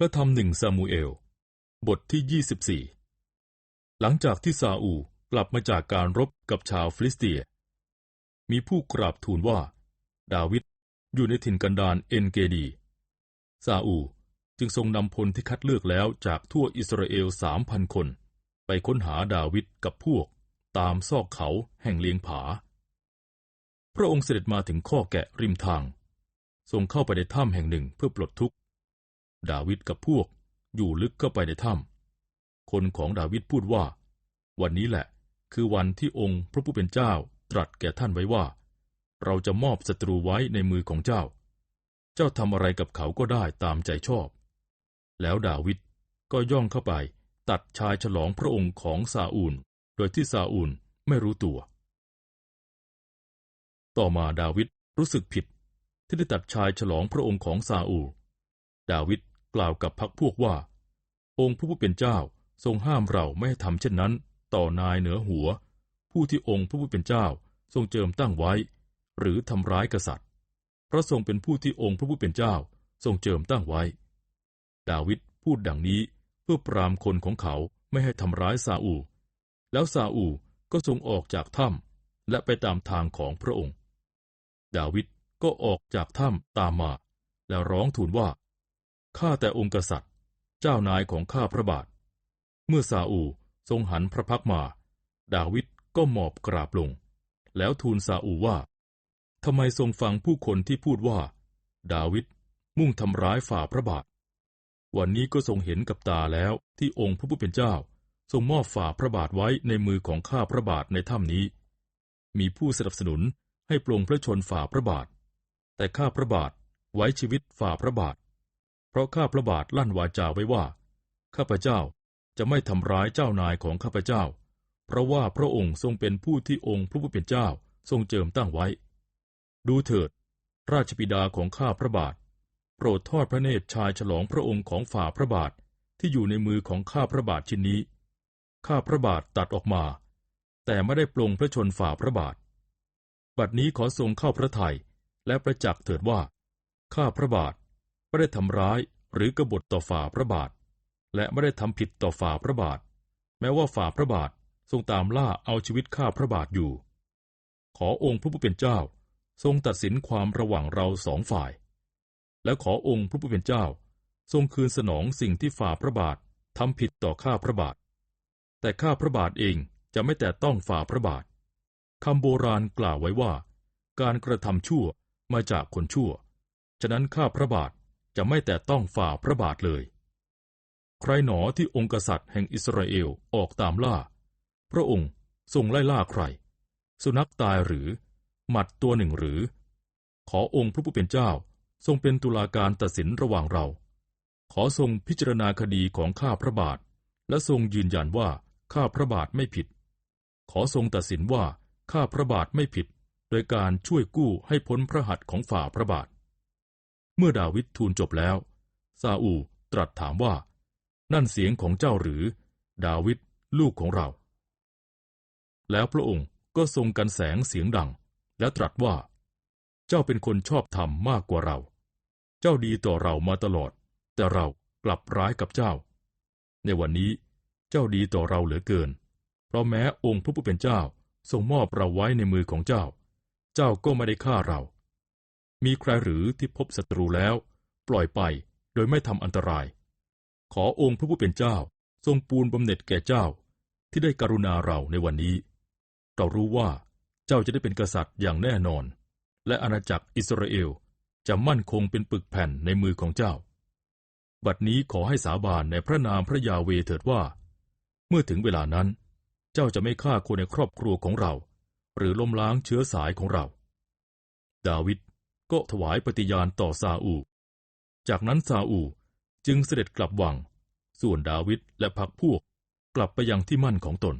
พระธรรมหนึ่งซามูเอล บทที่ 24 หลังจากที่ซาอูกลับมาจากการรบกับชาวฟิลิสเตีย มีผู้กราบทูลว่า ดาวิดอยู่ในถิ่นกันดารเอ็นเกดี ซาอูจึงทรงนำพลที่คัดเลือกแล้วจากทั่วอิสราเอลสามพันคน ไปค้นหาดาวิดกับพวก ตามซอกเขาแห่งเลียงผา พระองค์เสด็จมาถึงข้อแกะริมทาง ทรงเข้าไปในถ้ำแห่งหนึ่งเพื่อปลดทุกข์ ดาวิดกับพวกอยู่ลึกเข้าไปในถ้ำคนของดาวิดพูดว่า วันนี้แหละ คือวันที่องค์พระผู้เป็นเจ้าตรัสแก่ท่านไว้ว่า เราจะมอบศัตรูไว้ในมือของเจ้า เจ้าทำอะไรกับเขาก็ได้ตามใจชอบ แล้วดาวิดก็ย่องเข้าไป ตัดชายฉลองพระองค์ของซาอูล โดยที่ซาอูลไม่รู้ตัว ต่อมาดาวิดรู้สึกผิดที่ได้ตัดชายฉลองพระองค์ของซาอูล ดาวิด กล่าวกับพักพวกว่า องค์พระผู้เป็นเจ้าทรงห้ามเราไม่ให้ทำเช่นนั้น ต่อนายเหนือหัว ผู้ที่องค์พระผู้เป็นเจ้าทรงเจิมตั้งไว้ หรือทำร้ายกษัตริย์พระทรงเป็นผู้ที่องค์พระผู้เป็นเจ้าทรงเจิมตั้งไว้ ดาวิดพูดดังนี้เพื่อปรามคนของเขาไม่ให้ทำร้ายซาอู แล้วซาอูก็ทรงออกจากถ้ำและไปตามทางของพระองค์ ดาวิดก็ออกจากถ้ำตามมา แล้วร้องทูลว่า ข้าแต่องค์กษัตริย์ เจ้านายของข้าพระบาท เมื่อซาอูทรงหันพระพักมา ดาวิดก็หมอบกราบลง แล้วทูลซาอูว่าทำไมทรงฟังผู้คนที่พูดว่า ดาวิดมุ่งทำร้ายฝ่าพระบาท วันนี้ก็ทรงเห็นกับตาแล้วที่องค์พระผู้เป็นเจ้า ทรงมอบฝ่าพระบาทไว้ในมือของข้าพระบาทในถ้ำนี้ มีผู้สนับสนุนให้ปลงพระชนฝ่าพระบาท แต่ข้าพระบาทไว้ชีวิตฝ่าพระบาท ราะข้าพระบาทลั่นวาจาไว้ว่า ข้าพเจ้าจะไม่ทำร้ายเจ้านายของข้าพเจ้า เพราะว่าพระองค์ทรงเป็นผู้ที่องค์พระผู้เป็นเจ้าทรงเจิมตั้งไว้ ดูเถิด ราชบิดาของข้าพระบาท โปรดทอดพระเนตรชายฉลองพระองค์ของฝ่าพระบาทที่อยู่ในมือของข้าพระบาทชิ้นนี้ ข้าพระบาทตัดออกมา แต่ไม่ได้ปลงพระชนฝ่าพระบาท บัดนี้ขอทรงเข้าพระทัยและประจักษ์เถิดว่า ข้าพระบาท ไม่ได้ทำร้ายหรือกบฏต่อฝ่าพระบาท และไม่ได้ทำผิดต่อฝ่าพระบาท แม้ว่าฝ่าพระบาททรงตามล่าเอาชีวิตข้าพระบาทอยู่ ขอองค์พระผู้เป็นเจ้า ทรงตัดสินความระหว่างเราสองฝ่าย และขอองค์พระผู้เป็นเจ้า ทรงคืนสนองสิ่งที่ฝ่าพระบาททำผิดต่อข้าพระบาท แต่ข้าพระบาทเองจะไม่แต่ต้องฝ่าพระบาทคำโบราณกล่าวไว้ว่า การกระทำชั่วมาจากคนชั่ว ฉะนั้นข้าพระบาท จะไม่แต่ต้องฝ่าพระบาทเลย ใครหนอที่องค์กษัตริย์แห่งอิสราเอลออกตามล่า พระองค์ทรงไล่ล่าใคร สุนัขตายหรือ หมัดตัวหนึ่งหรือ ขอองค์พระผู้เป็นเจ้าทรงเป็นตุลาการตัดสินระหว่างเรา ขอทรงพิจารณาคดีของข้าพระบาท และทรงยืนยันว่าข้าพระบาทไม่ผิด ขอทรงตัดสินว่าข้าพระบาทไม่ผิด โดยการช่วยกู้ให้พ้นพระหัตถ์ของฝ่าพระบาท เมื่อดาวิดทูลจบแล้ว ซาอูตรัสถามว่า นั่นเสียงของเจ้าหรือ ดาวิดลูกของเรา แล้วพระองค์ก็ทรงกันแสงเสียงดัง และตรัสว่า เจ้าเป็นคนชอบธรรมมากกว่าเรา เจ้าดีต่อเรามาตลอด แต่เรากลับร้ายกับเจ้า ในวันนี้เจ้าดีต่อเราเหลือเกิน เพราะแม้องค์พระผู้เป็นเจ้าทรงมอบเราไว้ในมือของเจ้า เจ้าก็ไม่ได้ฆ่าเรา มีใครหรือที่พบศัตรูแล้ว ปล่อยไปโดยไม่ทำอันตราย ขอองค์พระผู้เป็นเจ้า ทรงปูนบำเหน็จแก่เจ้า ที่ได้กรุณาเราในวันนี้ เรารู้ว่าเจ้าจะได้เป็นกษัตริย์อย่างแน่นอน และอาณาจักรอิสราเอลจะมั่นคงเป็นปึกแผ่นในมือของเจ้า บัดนี้ขอให้สาบานในพระนามพระยาเวเถิดว่า เมื่อถึงเวลานั้น เจ้าจะไม่ฆ่าคนในครอบครัวของเรา หรือล้มล้างเชื้อสายของเรา ดาวิด ก็ถวายปฏิญาณต่อซาอู จากนั้นซาอูจึงเสด็จกลับวัง ส่วนดาวิดและพรรคพวกกลับไปยังที่มั่นของตน